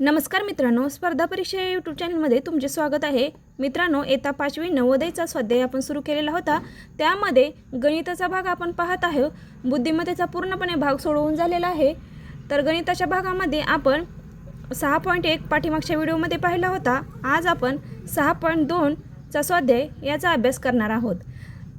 नमस्कार मित्रांनो स्पर्धा परीक्षा या यूट्यूब चॅनलमध्ये तुमचे स्वागत आहे. मित्रांनो येता पाचवी नवोदयचा स्वाध्याय आपण सुरू केलेला होता. त्यामध्ये गणिताचा भाग आपण पाहत आहोत. बुद्धिमत्तेचा पूर्णपणे भाग सोडवून झालेला आहे. तर गणिताच्या भागामध्ये आपण सहा पॉईंट एक पाठीमागच्या व्हिडिओमध्ये पाहिला होता. आज आपण सहा पॉईंट दोनचा स्वाध्याय याचा अभ्यास करणार आहोत.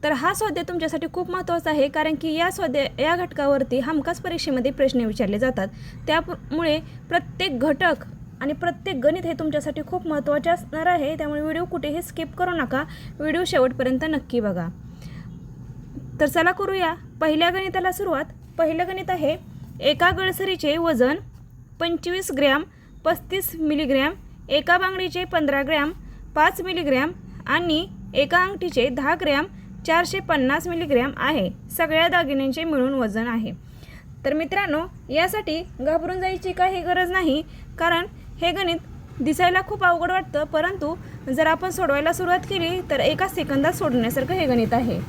तर हा स्वाध्याय तुमच्यासाठी खूप महत्त्वाचा आहे कारण की या स्वाध्याय या घटकावरती हमखास परीक्षेमध्ये प्रश्न विचारले जातात. त्यामुळे प्रत्येक घटक आणि प्रत्येक गणित हे तुमच्यासाठी खूप महत्त्वाचे असणार आहे. त्यामुळे व्हिडिओ कुठेही स्किप करू नका. व्हिडिओ शेवटपर्यंत नक्की बघा. तर चला करूया. पहिल्या गणिताला सुरुवात. पहिलं गणित आहे एका गळसरीचे वजन पंचवीस ग्रॅम पस्तीस मिलीग्रॅम एका बांगडीचे पंधरा ग्रॅम पाच मिलीग्रॅम आणि एका अंगठीचे दहा ग्रॅम चारशे पन्नास मिलीग्रॅम आहे. सगळ्या दागिन्यांचे मिळून वजन आहे. तर मित्रांनो यासाठी घाबरून जायची काही गरज नाही कारण हे गणित दिसायला खूप अवघड वाटतं परंतु जर आपण सोडवायला सुरुवात केली तर एका सेकंदात सोडण्यासारखं हे गणित आहे.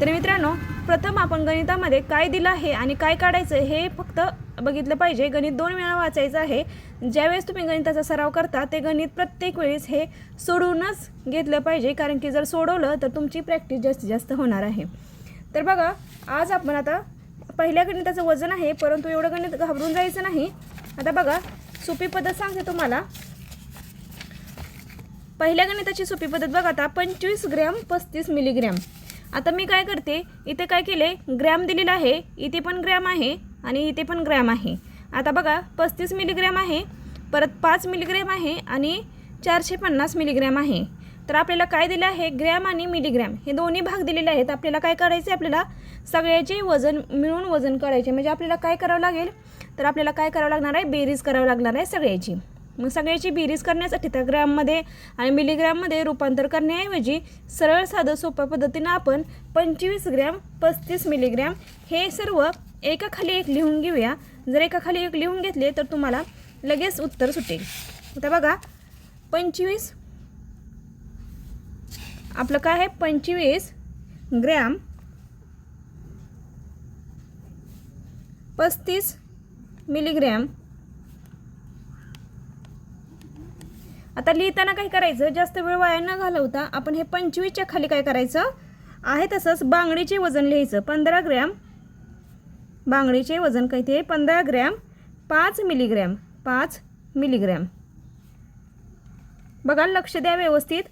तर मित्रांनो प्रथम आपण गणितामध्ये काय दिलं आहे आणि काय काढायचं हे फक्त बघितलं पाहिजे. गणित दोन वेळा वाचायचं आहे. ज्यावेळेस तुम्ही गणिताचा सराव करता ते गणित प्रत्येक वेळेस हे सोडूनच घेतलं पाहिजे. कारण की जर सोडवलं तर तुमची प्रॅक्टिस जास्तीत जास्त होणार आहे. तर बघा आज आपण आता पहिल्या गणिताचं वजन आहे परंतु एवढं गणित घाबरून जायचं नाही. आता बघा सोपी पद्धत सांगते तुम्हाला. पहिल्या गणिताची सोपी पद्धत बघा आता पंचवीस ग्रॅम पस्तीस मिलीग्रॅम. आता मी काय करते इथे काय केले ग्रॅम दिलेला आहे इथे पण ग्रॅम आहे. आणि इथे पण ग्रॅम आहे. आता बघा पस्तीस मिलीग्रॅम आहे परत पाच मिलीग्रॅम आहे आणि चारशे पन्नास मिलीग्रॅम आहे. तर आपल्याला काय दिलं आहे? ग्रॅम आणि मिलीग्रॅम. हे दोन्ही भाग दिलेले आहेत. आपल्याला काय करायचे आपल्याला सगळ्याचे वजन मिळून वजन करायचे. म्हणजे आपल्याला काय करावं लागेल? तर आपल्याला काय करावं लागणार आहे? बेरीज करावं लागणार आहे सगळ्याची. मग सगळ्याची बेरीज करण्यासाठी त्या ग्रॅममध्ये आणि मिलीग्रॅममध्ये रूपांतर करण्याऐवजी सरळ साधं सोप्या पद्धतीनं आपण पंचवीस ग्रॅम पस्तीस मिलीग्रॅम हे सर्व एकाखाली एक लिहून घेऊया. जर एकाखाली एक लिहून घेतले तर तुम्हाला लगेच उत्तर सुटेल. आता बघा पंचवीस. आपलं काय आहे? पंचवीस ग्रॅम पस्तीस मिलीग्रॅम. आता लिहिताना काय करायचं? जास्त वेळ वाया न घालवता आपण हे पंचवीसच्या खाली काय करायचं? आहे तसंच बांगडीचे वजन लिहायचं. पंधरा ग्रॅम बांगडीचे वजन काही ते पंधरा ग्रॅम पाच मिलीग्रॅम पाच मिलीग्रॅम. बघा लक्ष द्या व्यवस्थित.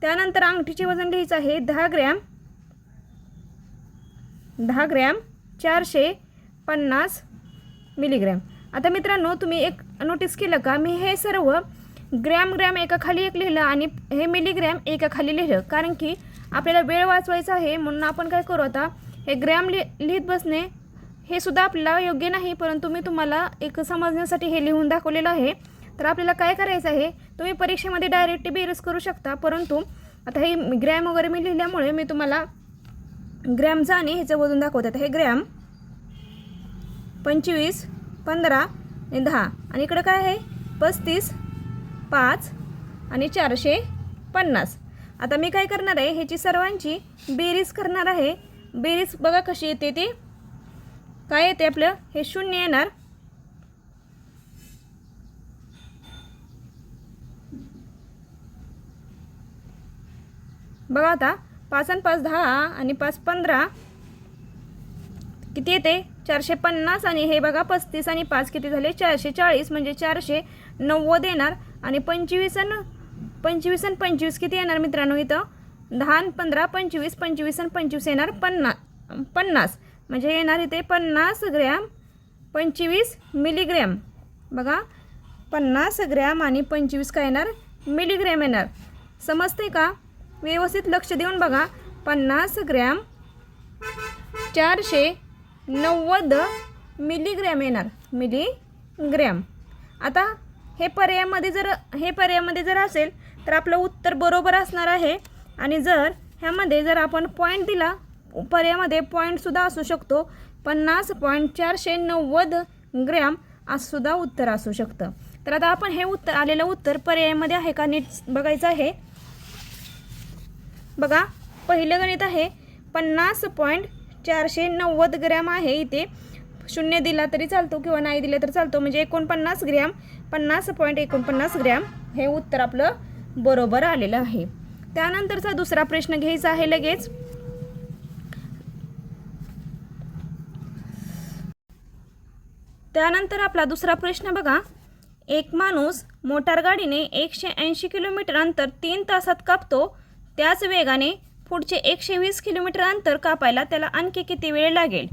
त्यानंतर अंगठीचे वजन लिहायचं आहे दहा ग्रॅम. दहा ग्रॅम चारशे पन्नास मिलीग्रॅम. आता मित्रांनो तुम्ही एक नोटीस केलं का? मी हे सर्व ग्रॅम ग्रॅम एका खाली एक लिहिलं आणि हे मिलीग्रॅम एका खाली लिहिलं. कारण की आपल्याला वेळ वाचवायचा आहे म्हणून आपण काय करू आता हे ग्रॅम लि लिहित बसणे हे सुद्धा आपल्याला योग्य नाही परंतु मी तुम्हाला एक समजण्यासाठी हे लिहून दाखवलेलं आहे. तर आपल्याला काय करायचं आहे तुम्ही परीक्षेमध्ये डायरेक्ट बेरस करू शकता परंतु आता हे ग्रॅम वगैरे मी लिहिल्यामुळे मी तुम्हाला ग्रॅमचं आणि ह्याचं वजन दाखवतात हे ग्रॅम पंचवीस पंधरा आणि दहा. आणि इकडं काय आहे? पस्तीस पाच आणि चारशे पन्नास. आता मी काय करणार आहे ह्याची सर्वांची बेरीज करणार आहे. बेरीज बघा कशी येते ती. काय येते आपलं? हे शून्य येणार. बघा आता पाच आणि पाच दहा आणि पाच पंधरा. किती येते? चारशे पन्नास आणि हे बघा पस्तीस आणि पाच किती झाले? चारशे चाळीस म्हणजे चारशे नव्वद येणार. आणि पंचवीस आणि पंचवीस आणि पंचवीस किती येणार मित्रांनो इथं? दहा आणि पंधरा पंचवीस पंचवीस आणि पंचवीस येणार पन्नास पन्नास. म्हणजे येणार इथे पन्नास ग्रॅम पंचवीस मिलीग्रॅम. बघा पन्नास ग्रॅम आणि पंचवीस काय येणार? मिलीग्रॅम येणार. समजते का? व्यवस्थित लक्ष देऊन बघा. पन्नास ग्रॅम चारशे नव्वद मिलीग्रॅम येणार. मिलीग्रॅम. आता हे पर्यायामध्ये जर हे पर्यायामध्ये जर असेल तर आपलं उत्तर बरोबर असणार आहे. आणि जर ह्यामध्ये जर आपण पॉईंट दिला पर्यायामध्ये पॉईंटसुद्धा असू शकतो. पन्नास पॉईंट चारशे नव्वद ग्रॅम असं सुद्धा उत्तर असू शकतं. तर आता आपण हे उत्तर आलेलं उत्तर पर्यायामध्ये आहे का नीट बघायचं आहे. बघा पहिलं गणित आहे. पन्नास पॉईंट चारशे नव्वद ग्रॅम आहे इथे. शून्य दिला तरी चालतो किंवा नाही दिलं तर चालतो. म्हणजे एकोणपन्नास ग्रॅम पन्नास पॉईंट एकोणपन्नास ग्रॅम हे उत्तर आपलं बरोबर आलेलं आहे. त्यानंतरचा दुसरा प्रश्न घ्यायचा आहे लगेच. त्यानंतर आपला दुसरा प्रश्न बघा. एक माणूस मोटारगाडीने एकशे ऐंशी किलोमीटर अंतर तीन तासात कापतो. त्याच वेगाने पुढचे एकशे वीस किलोमीटर अंतर कापायला त्याला आणखी किती वेळ लागेल?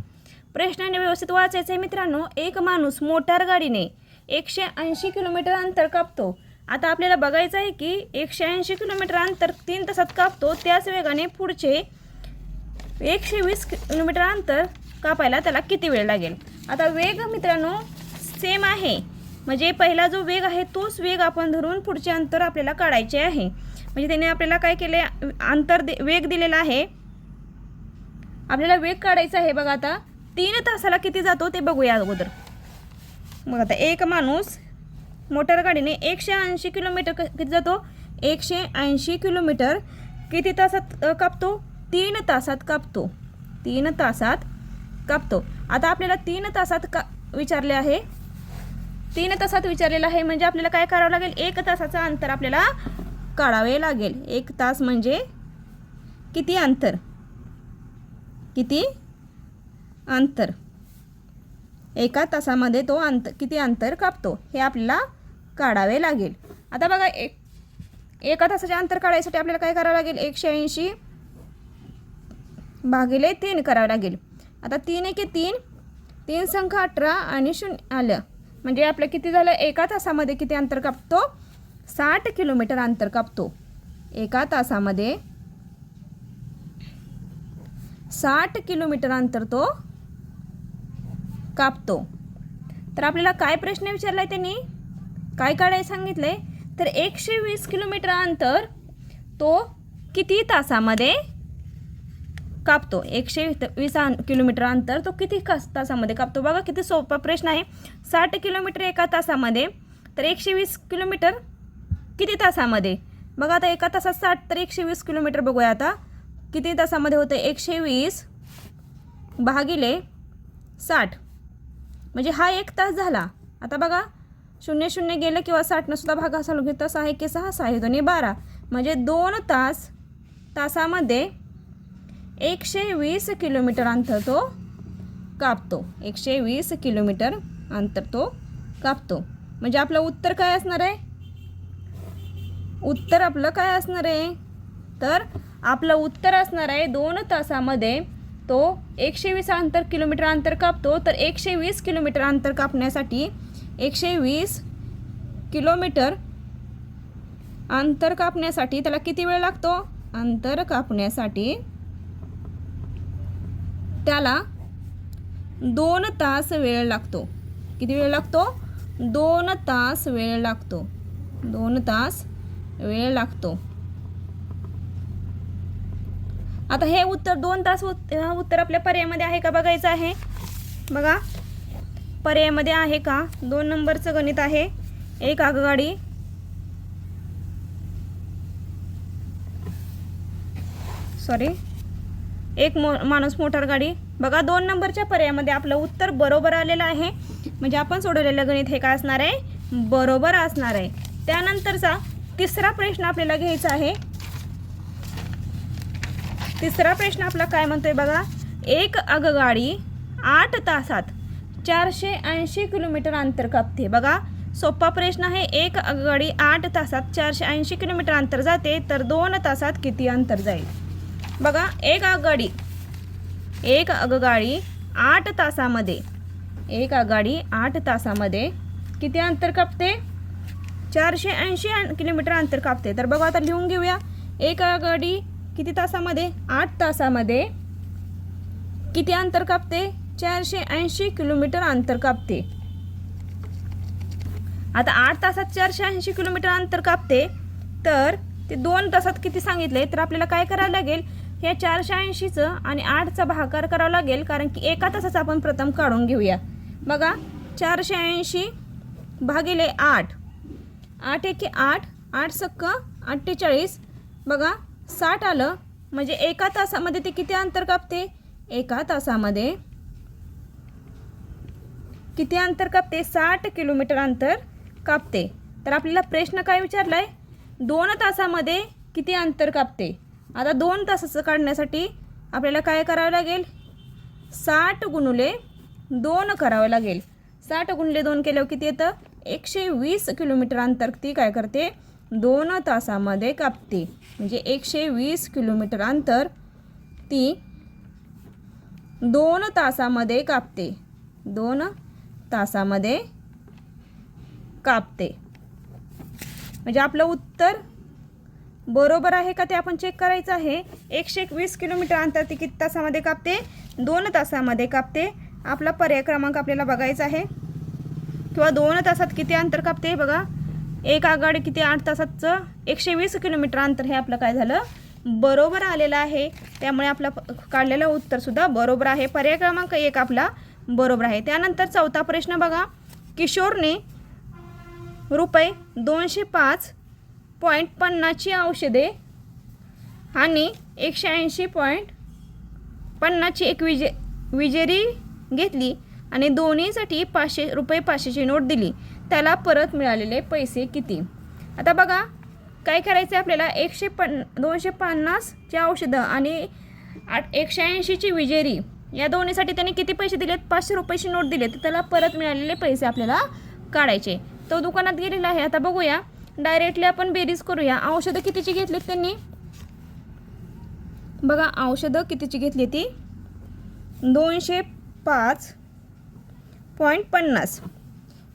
प्रश्नाने व्यवस्थित वाचायचे मित्रांनो. एक माणूस मोटारगाडीने एकशे ऐंशी किलोमीटर अंतर कापतो. आता आपल्याला बघायचं आहे की एकशे ऐंशी किलोमीटर अंतर तीन तासात कापतो. त्याच वेगाने पुढचे एकशे वीस किलोमीटर अंतर कापायला त्याला किती वेळ लागेल? आता वेग मित्रांनो सेम आहे. म्हणजे पहिला जो वेग आहे तोच वेग आपण धरून पुढचे अंतर आपल्याला काढायचे आहे. म्हणजे त्याने आपल्याला काय केले अंतर दे वेग दिलेला आहे. आपल्याला वेग काढायचा आहे बघा आता. तीन तासाला किती जातो ते बघूया अगोदर. मग आता एक माणूस मोटारगाडीने एकशे ऐंशी किलोमीटर किती जातो? एकशे ऐंशी किलोमीटर. किती तासात कापतो? तीन तासात कापतो. तीन तासात कापतो. आता आपल्याला तीन तासात का विचारले आहे. तीन तासात विचारलेलं आहे म्हणजे आपल्याला काय करावं लागेल? एक तासाचं अंतर आपल्याला काढावे लागेल. एक तास म्हणजे किती अंतर? किती अंतर? एका तासामध्ये तो अंतर किती अंतर कापतो? हे आपल्याला काढावे लागेल. आता बघा एक एका तासाचे अंतर काढायसाठी आपल्याला काय करावं लागेल? एकशे ऐंशी भागिले तीन करावं लागेल. आता तीन एके तीन. तीन संख अठरा आणि शून्य आलं. म्हणजे आपलं किती झालं? एका तासामध्ये किती अंतर कापतो? साठ किलोमीटर अंतर कापतो. एका तासामध्ये साठ किलोमीटर अंतर तो कापतो. तर आपल्याला काय प्रश्न विचारलाय त्यांनी? काय काढायला सांगितलंय? तर एकशे वीस किलोमीटर अंतर तो किती तासामध्ये कापतो. एकशे वीस किलोमीटर अंतर तो किती तासामध्ये कापतो? बघा किती सोपा प्रश्न आहे. साठ किलोमीटर एका तासामध्ये तर एकशे वीस किलोमीटर किती तासामध्ये? बघा आता एका तासात साठ तर एकशे वीस किलोमीटर बघूया आता. किती तासामध्ये होतं? एकशे वीस भागिले साठ. म्हणजे हा एक तास झाला. आता बघा शून्य शून्य गेलं किंवा साठनं सुद्धा भाग चालू तास आहे की सहा सहा हे दोन्ही बारा. म्हणजे दोन तास तासामध्ये एकशे वीस किलोमीटर अंतर तो कापतो. एकशे वीस किलोमीटर अंतर तो कापतो. म्हणजे आपलं उत्तर काय असणार आहे? उत्तर आपलं काय असणार आहे? तर आपलं उत्तर असणार आहे दोन तासामध्ये तो एकशे वीस अंतर किलोमीटर अंतर कापतो. तर एकशे वीस किलोमीटर अंतर कापण्यासाठी एकशे वीस किलोमीटर अंतर कापण्यासाठी त्याला किती वेळ लागतो? अंतर कापण्यासाठी त्याला दोन तास वेळ लागतो. किती वेळ लागतो? दोन तास वेळ लागतो. दोन तास वेळ लागतो. आता हे उत्तर दोन तास उत्तर आपल्या पर्यायामध्ये आहे का बघायचं आहे? बघा. पर्यायामध्ये आहे का? दोन नंबरचं गणित आहे. एक आगगाडी. सॉरी एक मो माणूस मोटार गाडी. बघा दोन नंबरच्या पर्यायामध्ये आपलं उत्तर बरोबर आलेलं आहे. म्हणजे आपण सोडवलेलं गणित हे काय असणार आहे? बरोबर असणार आहे. त्यानंतरचा तिसरा प्रश्न आपल्याला घ्यायचा आहे. तिसरा प्रश्न आपला काय म्हणतोय बघा? एक आगगाडी आठ तासात चारशे ऐंशी किलोमीटर अंतर कापते. बघा सोपा प्रश्न आहे. एक आगगाडी आठ तासात चारशे ऐंशी किलोमीटर अंतर जाते तर दोन तासात किती अंतर जाईल? बघा एक आगगाडी एक आगगाडी आठ तासामध्ये. एक आगगाडी आठ तासामध्ये किती अंतर कापते? चारशे ऐंशी किलोमीटर अंतर कापते. तर बघा आता लिहून घेऊया. एक आगगाडी किती तासामध्ये? आठ तासामध्ये किती अंतर कापते? चारशे ऐंशी किलोमीटर अंतर कापते. आता आठ तासात चारशे ऐंशी किलोमीटर अंतर कापते. तर ते दोन तासात किती सांगितले? तर आपल्याला काय करायला लागेल? ह्या चारशे ऐंशीचं आणि आठचा भागाकार करावा लागेल कारण की एका तासाचा आपण प्रथम काढून घेऊया. बघा चारशे ऐंशी भागिले आठ. आठ एके आठ आठ सक्क अठ्ठेचाळीस बघा साठ आलं म्हणजे एका तासामध्ये ते किती अंतर कापते? एका तासामध्ये किती अंतर कापते? साठ किलोमीटर अंतर कापते. तर आपल्याला प्रश्न काय विचारला आहे दोन तासामध्ये किती अंतर कापते? आता दोन तासाचं काढण्यासाठी आपल्याला काय करावं लागेल? साठ गुणुले दोन करावं लागेल. साठ गुणले दोन केल्यावर किती येतं? एकशे वीस किलोमीटर अंतर ती काय करते? दोन तासामध्ये कापते. म्हणजे एकशे वीस किलोमीटर अंतर ती दोन तासामध्ये कापते. दोन तासामध्ये कापते. म्हणजे आपलं उत्तर बरोबर आहे का ते आपण चेक करायचं आहे. एकशे एकवीस किलोमीटर अंतर ती किती तासामध्ये कापते दोन तासामध्ये कापते. आपला पर्याय क्रमांक आपल्याला बघायचा आहे. किंवा दोन तासात किती अंतर कापते बघा. एक आघाडी किती आठ तासाचं एकशे वीस किलोमीटर अंतर हे आपलं काय झालं? बरोबर आलेलं आहे. त्यामुळे आपलं प- काढलेलं उत्तरसुद्धा बरोबर आहे. पर्याय क्रमांक एक आपला बरोबर आहे. त्यानंतर चौथा प्रश्न बघा. किशोरने रुपये दोनशे पाच पॉईंट पन्नासची औषधे आणि एकशे ऐंशी पॉईंट पन्नासची एक विजे विजेरी घेतली आणि दोन्हीसाठी पाचशे रुपये पाचशेची नोट दिली. त्याला परत मिळालेले पैसे किती? आता बघा काय करायचं आहे आपल्याला? एकशे पन दोनशे पन्नासची औषधं आणि आठ एकशे ऐंशीची विजेरी. या दोन्हीसाठी त्यांनी किती पैसे दिलेत? पाचशे रुपयाची नोट दिली. तर त्याला परत मिळालेले पैसे आपल्याला काढायचे. तो दुकानात गेलेला आहे. आता बघूया. डायरेक्टली आपण बेरीज करूया. औषधं कितीची घेतलीत त्यांनी? बघा औषधं कितीची घेतली ती? दोनशे पाच पॉईंट पन्नास.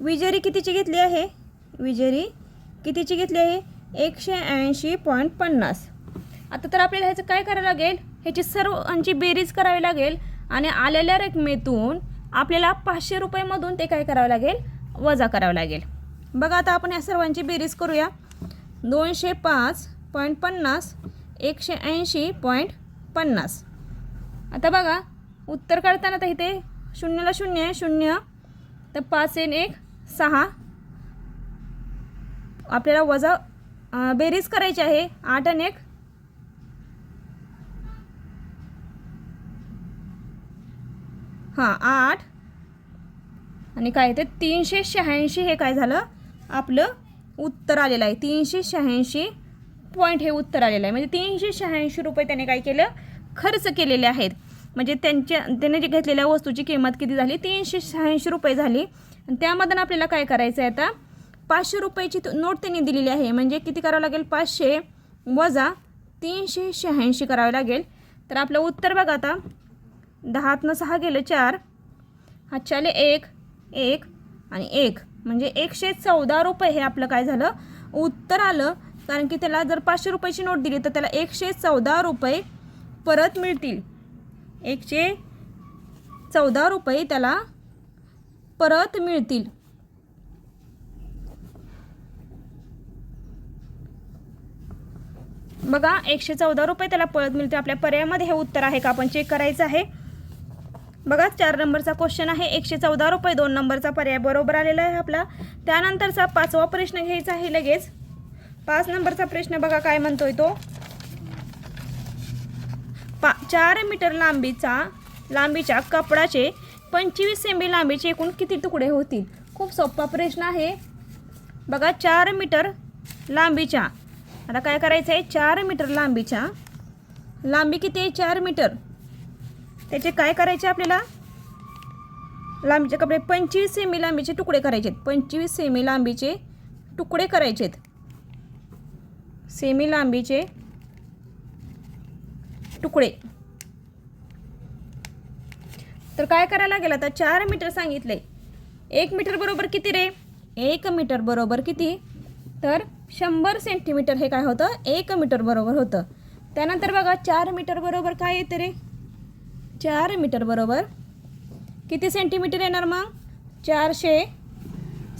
विजेरी कितीची घेतली आहे? विजेरी कितीची घेतली आहे? एकशे ऐंशी पॉईंट पन्नास. आता तर आपल्याला ह्याचं काय करावं लागेल? ह्याची सर्वांची बेरीज करावी लागेल आणि आलेल्या रकमेतून आपल्याला पाचशे रुपयेमधून ते काय करावं लागेल? वजा करावं लागेल. बघा आता आपण या सर्वांची बेरीज करूया. दोनशे पाच पॉईंट पन्नास एकशे ऐंशी पॉईंट पन्नास. आता बघा उत्तर काढताना तर इथे शून्यला शून्य आहे शून्य. तर पाच एन एक सहा. आपल्याला वजा बेरीज करायची आहे आठ आणि एक. हां आठ. आणि काय ते तीनशे शहाऐंशी हे काय झालं? आपलं उत्तर आलेलं आहे. तीनशे शहाऐंशी पॉईंट हे उत्तर आलेलं आहे. म्हणजे तीनशे शहाऐंशी रुपये त्याने काय केलं? खर्च केलेले आहेत. म्हणजे त्यांच्या त्याने जे घेतलेल्या वस्तूची किंमत किती झाली? तीनशे शहाऐंशी रुपये झाली. आणि त्यामधून आपल्याला काय करायचं आहे आता? पाचशे रुपयाची तो- नोट त्यांनी दिलेली आहे. म्हणजे किती करावं लागेल? पाचशे वजा तीनशे शहाऐंशी करावे लागेल. तर आपलं उत्तर बघा आता. दहातनं सहा गेलं चार. हातच्याले एक एक आणि एक. म्हणजे एकशे चौदा रुपये हे आपलं काय झालं? उत्तर आलं. कारण की त्याला जर पाचशे रुपयाची नोट दिली तर त्याला एकशे चौदा रुपये परत मिळतील. एकशे चौदा रुपये त्याला परत मिळतील. बघा एकशे चौदा रुपये त्याला परत मिळते आपल्या पर्यायामध्ये हे उत्तर आहे का? आपण चेक करायचं आहे. बघा चार नंबरचा क्वेश्चन आहे. एकशे चौदा रुपये दोन नंबरचा पर्याय बरोबर आलेला आहे आपला. त्यानंतरचा पाचवा प्रश्न घ्यायचा आहे लगेच. पाच नंबरचा प्रश्न बघा काय म्हणतोय तो. पा चार मीटर लांबीचा लांबीच्या कपडाचे पंचवीस सेमी लांबीचे एकूण किती तुकडे होतील? खूप सोपा प्रश्न आहे. बघा चार मीटर लांबीच्या. आता काय करायचं आहे चार मीटर लांबीच्या. लांबी किती आहे? चार मीटर. त्याचे काय करायचे आपल्याला? लांबीचे कपडे पंचवीस सेमी लांबीचे तुकडे करायचे आहेत. पंचवीस सेमी लांबीचे तुकडे करायचे आहेत. सेमी लांबीचे तुकडे. तर काय करायला लागेल आता? चार मीटर सांगितले. एक मीटर बरोबर किती रे? एक मीटर बरोबर किती? तर शंभर सेंटीमीटर हे काय होतं? एक मीटर बरोबर होतं. त्यानंतर बघा चार मीटर बरोबर काय येते रे? चार मीटर बरोबर. किती सेंटीमीटर येणार मग? चारशे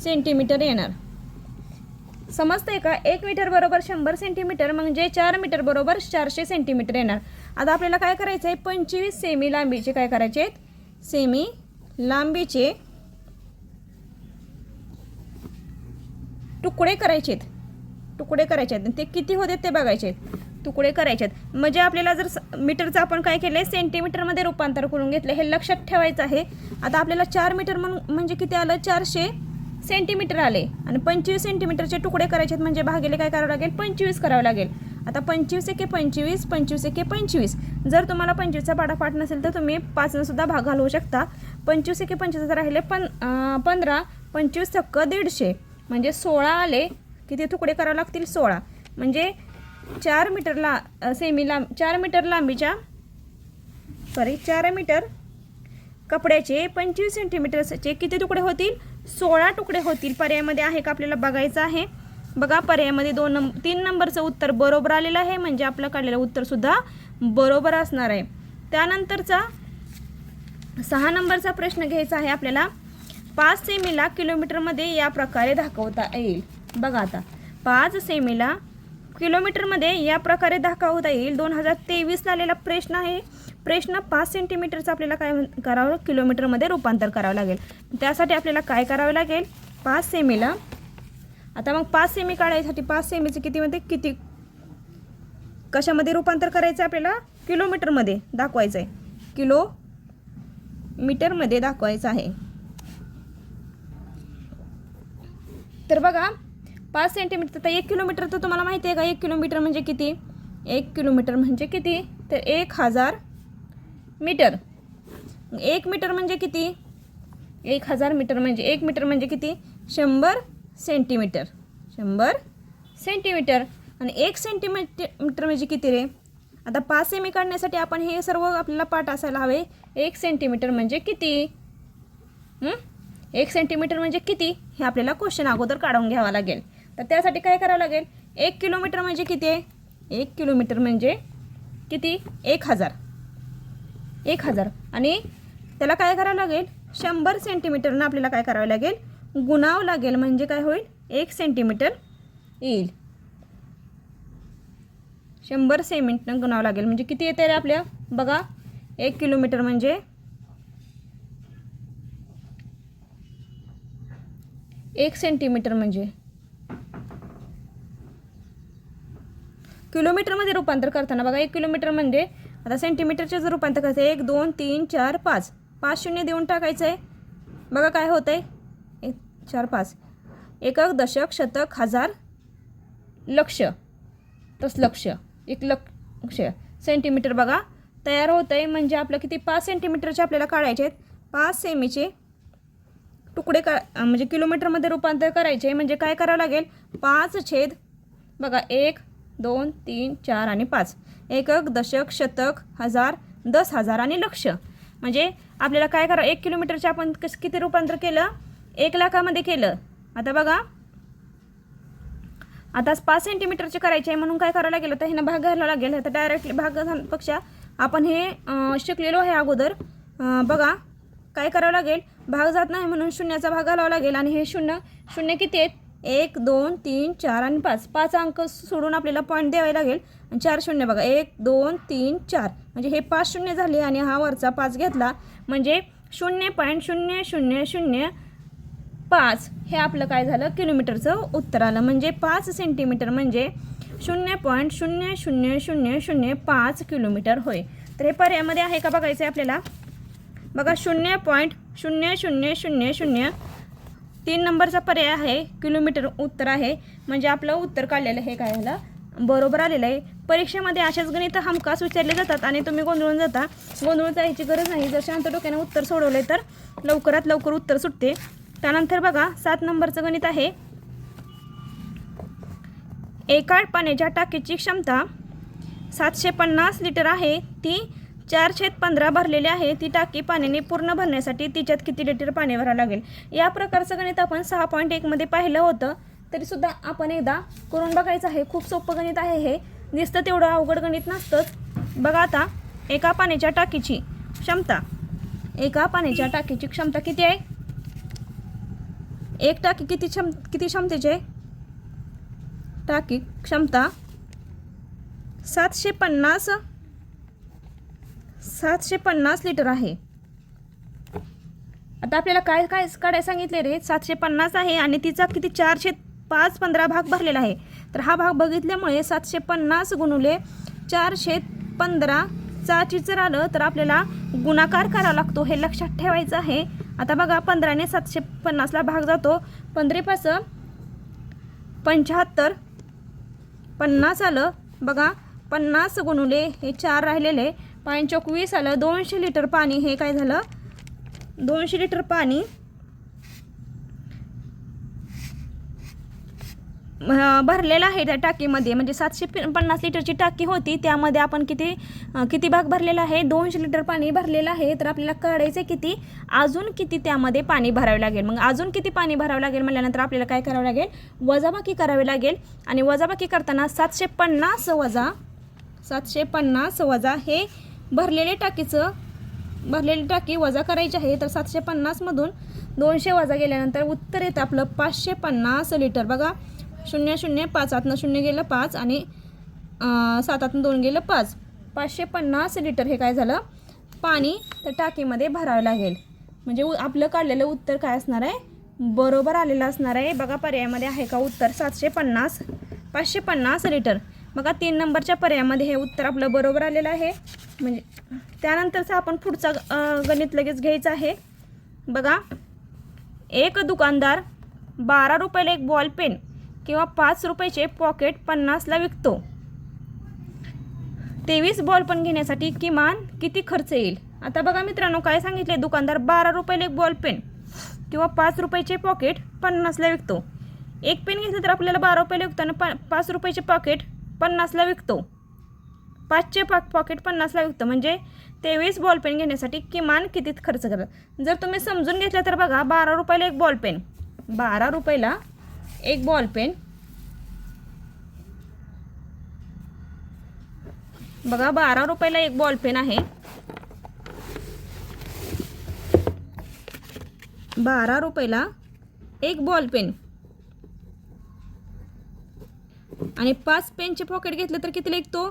सेंटीमीटर येणार. समजतंय का? एक मीटर बरोबर शंभर सेंटीमीटर म्हणजे चार मीटर बरोबर चारशे सेंटीमीटर येणार. आता आपल्याला काय करायचं आहे पंचवीस सेमी लांबीचे काय करायचे आहेत? सेमी लांबीचे तुकडे करायचे आहेत. तुकडे करायचे आहेत. ते किती होते ते बघायचे आहेत. तुकडे करायचे आहेत म्हणजे आपल्याला जर स- मीटरचं आपण काय केलं आहे सेंटीमीटरमध्ये रूपांतर करून घेतलं हे लक्षात ठेवायचं आहे. आता आपल्याला चार मीटर म्हणून म्हणजे किती आलं? चारशे सेंटीमीटर आले. आणि पंचवीस सेंटीमीटरचे तुकडे करायचे आहेत म्हणजे भागेले काय करावं लागेल? पंचवीस करावं लागेल. आता पंचवीस एके पंचवीस पंचवीस एके पंचवीस. जर तुम्हाला पंचवीसचा पाठापाठ नसेल तर तुम्ही पाचनंसुद्धा भाग घालवू शकता. पंचवीस एके पंचवीस राहिले पण पंधरा पंचवीस चक्क दीडशे. म्हणजे सोळा आले किती तुकडे करावे लागतील? सोळा. म्हणजे चार मीटर ला सेमी लांब चार मीटर लांबीच्या सॉरी चार मीटर कपड्याचे पंचवीस सेंटीमीटरचे किती तुकडे होतील? सोळा तुकडे होतील. पर्यायामध्ये आहे का आपल्याला बघायचं आहे? बघा पर्यायामध्ये दोन नंब तीन नंबरचं उत्तर बरोबर आलेलं आहे म्हणजे आपलं काढलेलं उत्तरसुद्धा बरोबर असणार आहे. त्यानंतरचा सहा नंबरचा प्रश्न घ्यायचा आहे आपल्याला. पाच सेमीला किलोमीटरमध्ये या प्रकारे दाखवता येईल. बघा आता. पाच सेमीला किलोमीटरमध्ये या प्रकारे दाखवता येईल दोन हजार तेवीसला आलेला प्रश्न आहे. प्रश्न पाच सेंटीमीटरचा आपल्याला काय म्हण- करावं? किलोमीटरमध्ये रूपांतर करावं लागेल. त्यासाठी आपल्याला काय करावं लागेल? पाच सेमीला. आता मग पाच सेमी काढायसाठी पाच सेमीचे कितीमध्ये किती? कशामध्ये रूपांतर करायचं आहे आपल्याला? किलोमीटरमध्ये दाखवायचं आहे. किलो मीटरमध्ये दाखवायचं आहे. तर बघा पाच सेंटीमीटर तर एक किलोमीटर तर तुम्हाला माहिती आहे का? एक किलोमीटर म्हणजे किती? एक किलोमीटर म्हणजे किती? तर एक हजार मीटर एक मीटर म्हणजे किती? एक हजार मीटर म्हणजे एक मीटर म्हणजे किती? शंभर सेंटीमीटर शंभर सेंटीमीटर आणि एक सेंटीमीटर मीटर म्हणजे किती रे? आता पाच सेमी काढण्यासाठी आपण हे सर्व आपल्याला पाठ असायला हवे. एक सेंटीमीटर म्हणजे किती? एक सेंटीमीटर म्हणजे किती? हे आपल्याला क्वेश्चन अगोदर काढून घ्यावा लागेल. तर त्यासाठी काय करावं लागेल? एक किलोमीटर म्हणजे किती आहे? एक किलोमीटर म्हणजे किती? एक हजार. एक हजार. आणि त्याला काय करावं लागेल? शंभर सेंटीमीटरनं आपल्याला काय करावं लागेल? गुणावं लागेल म्हणजे काय होईल? एक सेंटीमीटर येईल. शंभर सेंटीमीटरनं गुणावं लागेल म्हणजे किती येते रे आपल्या? बघा. एक किलोमीटर म्हणजे एक सेंटीमीटर म्हणजे किलोमीटरमध्ये रूपांतर करताना बघा एक किलोमीटर म्हणजे आता सेंटीमीटरचे जर रूपांतर करायचं आहे, एक दोन तीन चार पाच. पाच शून्य देऊन टाकायचं आहे. बघा काय होतं आहे एक चार पाच. एकक दशक शतक हजार लक्ष. तस लक्ष. एक लक्ष. सेंटीमीटर बघा. तयार होतं आहे म्हणजे आपलं किती? पाच सेंटीमीटरचे आपल्याला काढायचे आहेत. पाच सेमीचे तुकडे का म्हणजे किलोमीटरमध्ये रूपांतर करायचे म्हणजे काय करावं लागेल? पाच छेद बघा एक दोन तीन चार आणि पाच. एकक दशक शतक हजार दस हजार आणि लक्ष. म्हणजे आपल्याला काय करा एक किलोमीटरचे आपण कस किती रूपांतर केलं? एक लाखामध्ये केलं. आता बघा. आता पाच सेंटीमीटरचे करायचे आहे म्हणून काय करावं लागेल? तर ह्यानं भाग घालावा लागेल. आता डायरेक्टली भाग घालण्यापेक्षा आपण हे शिकलेलो आहे अगोदर. बघा. काय करावं लागेल? भाग जात नाही म्हणून शून्याचा भाग घालावा लागेल आणि हे शून्य शून्य किती आहेत? एक दोन तीन चार आणि पाच. पाच अंक सोडून आपल्याला पॉईंट द्यावे लागेल. आणि चार शून्य बघा. एक दोन तीन चार. म्हणजे हे पाच शून्य झाले आणि हा वरचा पाच घेतला. म्हणजे शून्य पॉईंट शून्य शून्य शून्य पाच. हे आपलं काय झालं? किलोमीटरचं उत्तर आलं. म्हणजे पाच सेंटीमीटर म्हणजे शून्य पॉईंट शून्य शून्य शून्य शून्य पाच किलोमीटर होय. तर हे पर्यायामध्ये आहे का बघायचं आहे आपल्याला? बघा शून्य पॉईंट शून्य शून्य शून्य शून्य तीन नंबरचा पर्याय आहे किलोमीटर उत्तर आहे. म्हणजे आपलं उत्तर काढलेलं हे काय झालं? बरोबर आलेलं आहे. परीक्षेमध्ये अशाच गणित हमखास विचारले जातात आणि तुम्ही गोंधळून जाता. गोंधळून जायची गरज नाही. जर शांत डोक्यानं उत्तर सोडवले तर लवकरात लवकर उत्तर सुटते. त्यानंतर बघा सात नंबरचं गणित आहे. एका पाण्याच्या टाकीची क्षमता सातशे पन्नास लिटर आहे. ती चार छेद पंधरा भरलेली आहे. ती टाकी पाण्याने पूर्ण भरण्यासाठी तिच्यात किती लिटर पाणी भरावं लागेल? या प्रकारचं गणित आपण सहा पॉईंट एकमध्ये पाहिलं होतं. तरीसुद्धा आपण एकदा करून बघायचं आहे. खूप सोपं गणित आहे हे. दिसतं तेवढं अवघड गणित नसतंच. बघा आता एका पाण्याच्या टाकीची क्षमता. एका पाण्याच्या टाकीची क्षमता किती आहे? एक टाकी किती क्षम किती क्षमतेची आहे? टाकी क्षमता सातशे पन्नास सातशे पन्नास लिटर आहे. आता आपल्याला काय काय काढायला सांगितले रे? सातशे पन्नास आहे आणि तिचा किती? चारशे पाच पंधरा भाग भरलेला आहे. तर हा भाग बघितल्यामुळे सातशे पन्नास गुणुले चारशे पंधरा चाची जर आलं तर आपल्याला गुणाकार करावा लागतो हे लक्षात ठेवायचं आहे. आता बघा पंधराने सातशे पन्नासला भाग जातो. पंधरेपास पंच्याहत्तर पन्नास आलं. बघा पन्नास गुणुले हे चार राहिलेले. पंचोक वीस आलं दोनशे लिटर पाणी हे काय झालं? दोनशे लिटर पाणी भरलेलं आहे त्या टाकीमध्ये. म्हणजे सातशे पन्नास लिटरची टाकी होती. त्यामध्ये आपण किती किती भाग भरलेला आहे? दोनशे लिटर पाणी भरलेलं आहे. तर आपल्याला काढायचं किती? अजून किती त्यामध्ये पाणी भरावे लागेल. मग अजून किती पाणी भरावं लागेल म्हटल्यानंतर आपल्याला काय करावं लागेल? वजाबाकी करावी लागेल. आणि वजाबाकी करताना सातशे पन्नास वजा सातशे पन्नास वजा हे भरलेले टाकीचं भरलेली टाकी वजा करायची आहे तर सातशे पन्नासमधून दोनशे वजा गेल्यानंतर उत्तर येतं आपलं पाचशे पन्नास लिटर. बघा शून्य शून्य पाचातनं शून्य गेलं पाच आणि सात सातातनं दोन गेलं पाच. पाचशे पन्नास लिटर हे काय झालं? पाणी त्या टाकीमध्ये भरावं लागेल. म्हणजे उ- आपलं काढलेलं उत्तर काय असणार आहे? बरोबर आलेलं असणार आहे. बघा पर्यायामध्ये आहे का उत्तर? सातशे पन्नास पाचशे पन्नास लिटर. बघा तीन नंबरच्या पर्यायामध्ये हे उत्तर आपलं बरोबर आलेलं आहे. म्हणजे त्यानंतरचं आपण पुढचा गणित लगेच घ्यायचं आहे. बघा एक दुकानदार बारा रुपयाला एक बॉल पेन किंवा पाच रुपयाचे पॉकेट पन्नासला विकतो. तेवीस बॉल पण घेण्यासाठी किमान किती खर्च येईल? आता बघा मित्रांनो काय सांगितले दुकानदार बारा रुपयाला एक बॉल पेन किंवा पाच रुपयाचे पॉकेट पन्नासला विकतो. एक पेन घेतलं तर आपल्याला बारा रुपयाला विकतो आणि पा पाच रुपयाचे पॉकेट पन्नासला विकतो. पाचशे पा पॉकेट पन्नासला विकतो. म्हणजे तेवीस बॉल पेन घेण्यासाठी किमान किती खर्च करतात? जर तुम्ही समजून घेतलं तर बघा बारा रुपयाला एक बॉल पेन बारा रुपयाला एक बॉल पेन बघा बारा रुपयाला एक बॉल पेन आहे. बारा रुपयाला एक बॉल पेन आणि पाच पेनचे पॉकेट घेतले तर कितीला विकतो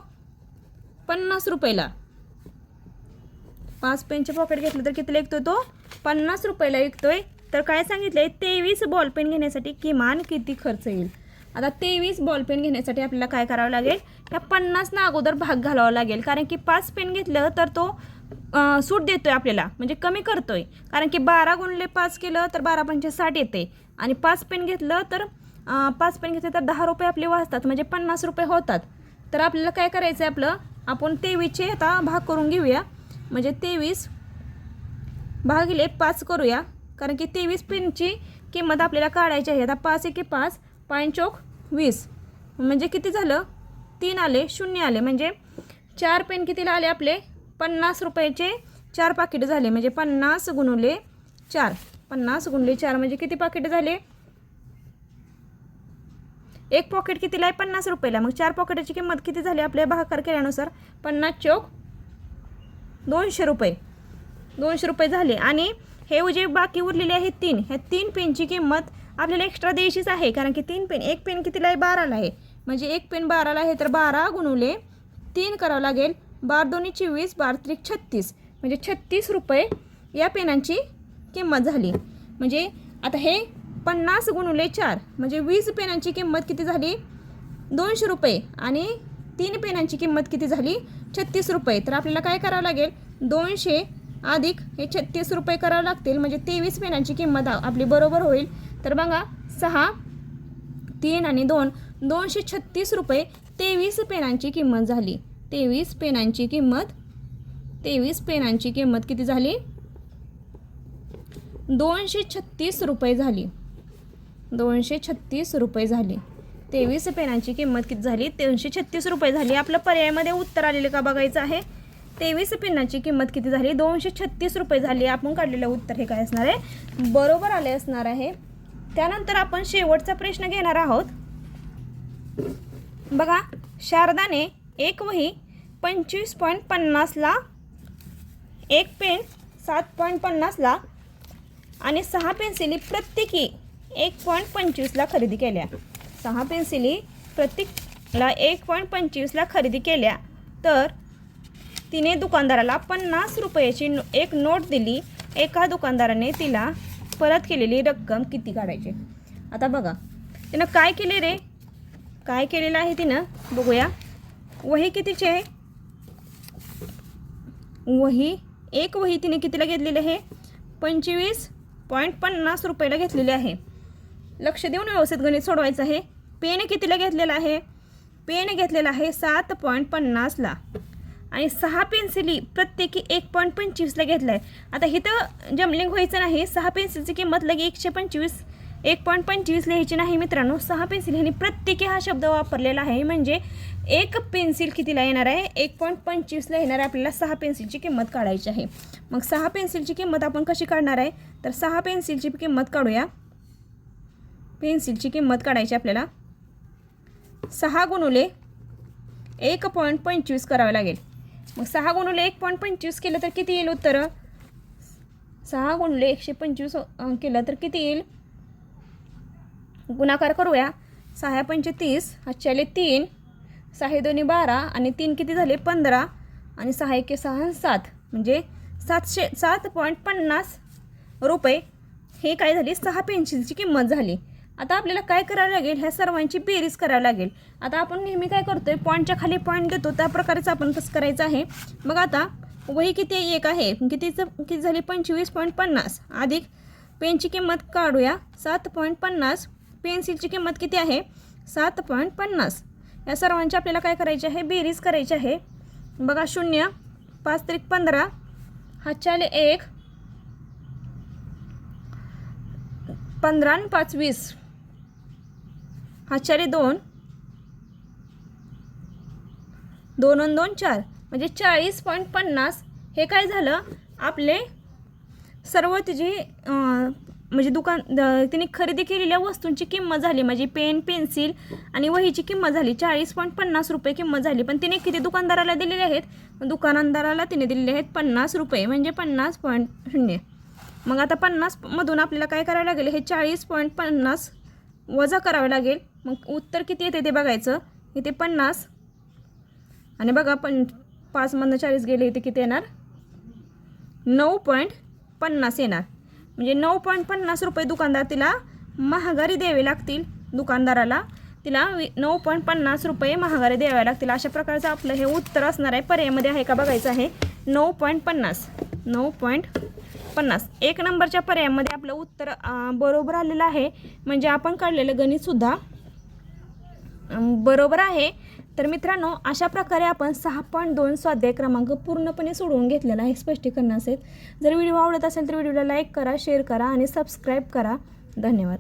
पन्नास रुपयाला. पाच पेनचे पॉकेट घेतलं तर कितीला विकतो तो पन्नास रुपयाला विकतोय. तर काय सांगितलंय? तेवीस बॉल पेन घेण्यासाठी किमान किती खर्च येईल? आता तेवीस बॉल पेन घेण्यासाठी आपल्याला काय करावं लागेल? त्या पन्नासना अगोदर भाग घालावा लागेल. कारण की पाच पेन घेतलं तर तो सूट देतोय आपल्याला. म्हणजे कमी करतोय. कारण की बारा गुणले पाच केलं तर बारा पंचे साठ येते. आणि पाच पेन घेतलं तर पाच पेन घेतले तर दहा रुपये आपले वाचतात म्हणजे पन्नास रुपये होतात. तर आपल्याला काय करायचं आहे आपलं? आपण तेवीसचे आता भाग करून घेऊया. म्हणजे तेवीस भागिले पाच करूया. कारण की तेवीस पेनची किंमत आपल्याला काढायची आहे. आता पाच एके पाच पाच वीस. म्हणजे किती झालं? तीन आले शून्य आले. म्हणजे चार पेन कितीला आले आपले? पन्नास रुपयाचे चार पाकिट झाले. म्हणजे पन्नास गुणुले चार. पन्नास गुणले चार म्हणजे किती पाकिट झाले? एक पॉकेट कितीला आहे? पन्नास रुपयाला. मग चार पॉकेटाची किंमत किती झाली? आपल्या भाकर केल्यानुसार पन्नास चौक दोनशे रुपये. दोनशे रुपये झाले. आणि हे जे बाकी उरलेले आहेत तीन. ह्या तीन पेनची किंमत आपल्याला एक्स्ट्रा द्यायचीच आहे. कारण की तीन पेन एक पेन कितीला आहे? बाराला आहे. म्हणजे एक पेन बाराला आहे तर बारा गुणुले तीन करावं लागेल. बार दोन्ही चोवीस बार त्रिक छत्तीस. म्हणजे छत्तीस रुपये या पेनांची किंमत झाली. म्हणजे आता हे पन्नास गुणुले चार. म्हणजे वीस पेनांची किंमत किती झाली? दोनशे रुपये. आणि तीन पेनांची किंमत किती झाली? छत्तीस रुपये. तर आपल्याला काय करावं लागेल? दोनशे अधिक हे छत्तीस रुपये करावं लागतील. म्हणजे तेवीस पेनांची किंमत आपली बरोबर होईल. तर बघा सहा तीन आणि दोन दोनशे छत्तीस रुपये तेवीस पेनांची किंमत झाली. तेवीस पेनांची किंमत तेवीस पेनांची किंमत किती झाली? दोनशे छत्तीस रुपये झाली. दोनशे छत्तीस रुपये झाली. तेवीस पेनांची किंमत किती झाली? दोनशे छत्तीस रुपये झाली. आपलं पर्यायमध्ये उत्तर आलेलं का बघायचं आहे? तेवीस पेनाची किंमत किती झाली? दोनशे छत्तीस रुपये झाली. आपण काढलेलं उत्तर हे काय असणार आहे? बरोबर आले असणार आहे. त्यानंतर आपण शेवटचा प्रश्न घेणार आहोत. बघा शारदाने एक वही पंचवीस पॉईंट पन्नासला एक पेन सात पॉईंट पन्नासला आणि सहा पेन्सिली प्रत्येकी एक पॉईंट पंचवीसला खरेदी केल्या. सहा पेन्सिली प्रत्येकला एक पॉईंट पंचवीसला खरेदी केल्या. तर तिने दुकानदाराला पन्नास रुपयाची नो एक नोट दिली. एका दुकानदाराने तिला परत केलेली रक्कम किती काढायची? आता बघा. तिनं काय केले रे? काय केलेलं आहे तिनं? बघूया. वही कितीची आहे? वही एक वही तिने कितीला घेतलेली आहे? पंचवीस पॉईंट पन्नास रुपयाला घेतलेले आहे. लक्ष देऊन व्यवस्थित गणित सोडवायचं आहे. पेन कितीला घेतलेला आहे? पेन घेतलेला आहे सात पॉईंट पन्नासला आणि सहा पेन्सिली प्रत्येकी एक पॉईंट पंचवीसला घेतला आहे आता इथं जमलिंग व्हायचं नाही. सहा पेन्सिलची किंमत लगे एकशे पंचवीस एक पॉईंट पंचवीस लिहायची नाही मित्रांनो. सहा पेन्सिल ह्यांनी प्रत्येकी हा शब्द वापरलेला आहे. म्हणजे एक पेन्सिल कितीला येणार आहे? एक पॉईंट पंचवीसला येणार आहे. आपल्याला सहा पेन्सिलची किंमत काढायची आहे. मग सहा पेन्सिलची किंमत आपण कशी काढणार आहे? तर सहा पेन्सिलची किंमत काढूया. पेन्सिलची किंमत काढायची आपल्याला. सहा गुणुले एक पॉईंट पंचवीस करावं लागेल. मग सहा गुणुले एक पॉईंट पंचवीस केलं तर किती येईल उत्तर? सहा गुणुले एकशे पंचवीस केलं तर किती येईल? गुणाकार करूया. सहा पंचे तीस हातच्याले तीन. सहा दोन्ही बारा आणि तीन किती झाले? पंधरा. आणि सहा एके सहा सात म्हणजे सातशे सात पॉईंट पन्नास रुपये. हे काय झाली? सहा पेन्सिलची किंमत झाली. आता आपल्याला काय करावं लागेल? ह्या सर्वांची बेरीज करावी लागेल. आता आपण नेहमी काय करतो आहे पॉईंटच्या खाली पॉईंट देतो त्या प्रकारेच आपण कसं करायचं आहे. मग आता वही किती एक आहे. कितीचं किती झाली? पंचवीस पॉईंट पन्नास. अधिक पेनची किंमत काढूया. सात पॉईंट पन्नास. पेन्सिलची किंमत किती आहे? सात पॉईंट पन्नास. या सर्वांची आपल्याला काय करायची आहे? बेरीज करायची आहे. बघा शून्य पाच त्रिक पंधरा. हातच्याले एक. पंधरा आणि पाच वीस. आचार्य दोन. दोन दोन चार. म्हणजे चाळीस पॉईंट पन्नास. हे काय झालं? आपले सर्व तिची म्हणजे दुकान द- तिने खरेदी केलेल्या वस्तूंची किंमत झाली. म्हणजे पेन पेन्सिल आणि वहीची किंमत झाली. चाळीस पॉईंट पन्नास रुपये किंमत झाली. पण तिने किती दुकानदाराला दिलेले आहेत? दुकानदाराला तिने दिलेले आहेत पन्नास रुपये. म्हणजे पन्नास पॉईंट शून्य. मग आता पन्नासमधून आपल्याला काय करावं लागेल? हे चाळीस पॉईंट पन्नास वजा करावं लागेल. मग उत्तर किती येते ते बघायचं. इथे पन्नास. आणि बघा पण पाचमधनं चाळीस गेले इथे किती येणार? नऊ पॉईंट पन्नास येणार. म्हणजे नऊ पॉईंट पन्नास रुपये दुकानदार तिला महागारी द्यावे लागतील दुकानदाराला. तिला नऊ पॉईंट पन्नास रुपये महागारी द्याव्या लागतील. अशा प्रकारचं आपलं हे उत्तर असणार आहे. पर्यायमध्ये आहे का बघायचं आहे. नऊ पॉईंट पन्नास. नऊ पॉईंट पन्नास. एक नंबरच्या पर्यायामध्ये आपलं उत्तर बरोबर आलेलं आहे. म्हणजे आपण काढलेलं गणितसुद्धा बरोबर आहे. तर मित्रांनो अशा प्रकारे आपण सहा पॉईंट दोन स्वाध्याय क्रमांक पूर्णपणे सोडवून घेतलेला आहे स्पष्टीकरणासहित. जर व्हिडिओ आवडत असेल तर व्हिडिओला लाईक करा शेअर करा आणि सबस्क्राईब करा. धन्यवाद.